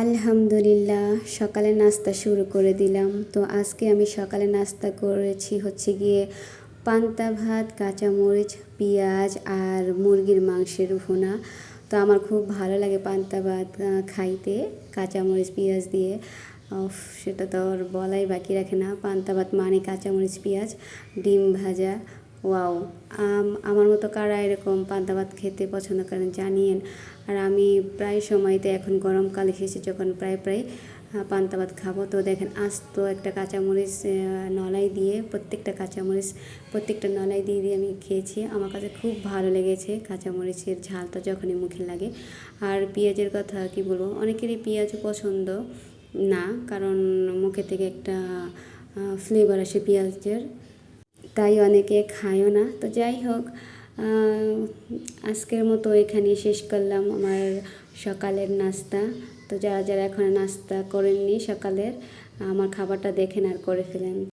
আলহামদুলিল্লাহ, সকালে নাস্তা শুরু করে দিলাম। তো আজকে আমি সকালে নাস্তা করেছি হচ্ছে গিয়ে পান্তা ভাত, কাঁচামরিচ, পেঁয়াজ আর মুরগির মাংসের ভুনা। তো আমার খুব ভালো লাগে পান্তা ভাত খাইতে, কাঁচামরিচ, পেঁয়াজ দিয়ে। সেটা তো আর বলাই বাকি রাখে না। পান্তা ভাত মানে কাঁচামরিচ, পেঁয়াজ, ডিম ভাজা। ওয়াও আমার মতো কারা এরকম পান্তা ভাত খেতে পছন্দ করেন জানিয়েন। আর আমি প্রায় সময়তে এখন গরমকাল এসেছে, যখন প্রায় প্রায় পান্তা ভাত খাব। তো দেখেন আস্ত একটা কাঁচামরিচ নলাই দিয়ে, প্রত্যেকটা কাঁচামরিচ, প্রত্যেকটা নলাই দিয়ে দিয়ে আমি খেয়েছি। আমার কাছে খুব ভালো লেগেছে কাঁচামরিচের ঝালটা যখনই মুখে লাগে। আর পেঁয়াজের কথা কি বলব, অনেকেরই পেঁয়াজও পছন্দ না, কারণ মুখে থেকে একটা ফ্লেভার আসে পেঁয়াজের। তাই অনেকে খায়ও না। তো যাই হোক আজকের মতো এখানে শেষ করলাম আমার সকালের নাস্তা। তো যারা যারা এখন নাস্তা করেননি সকালের, আমার খাবারটা দেখেন আর করে ফেলেন।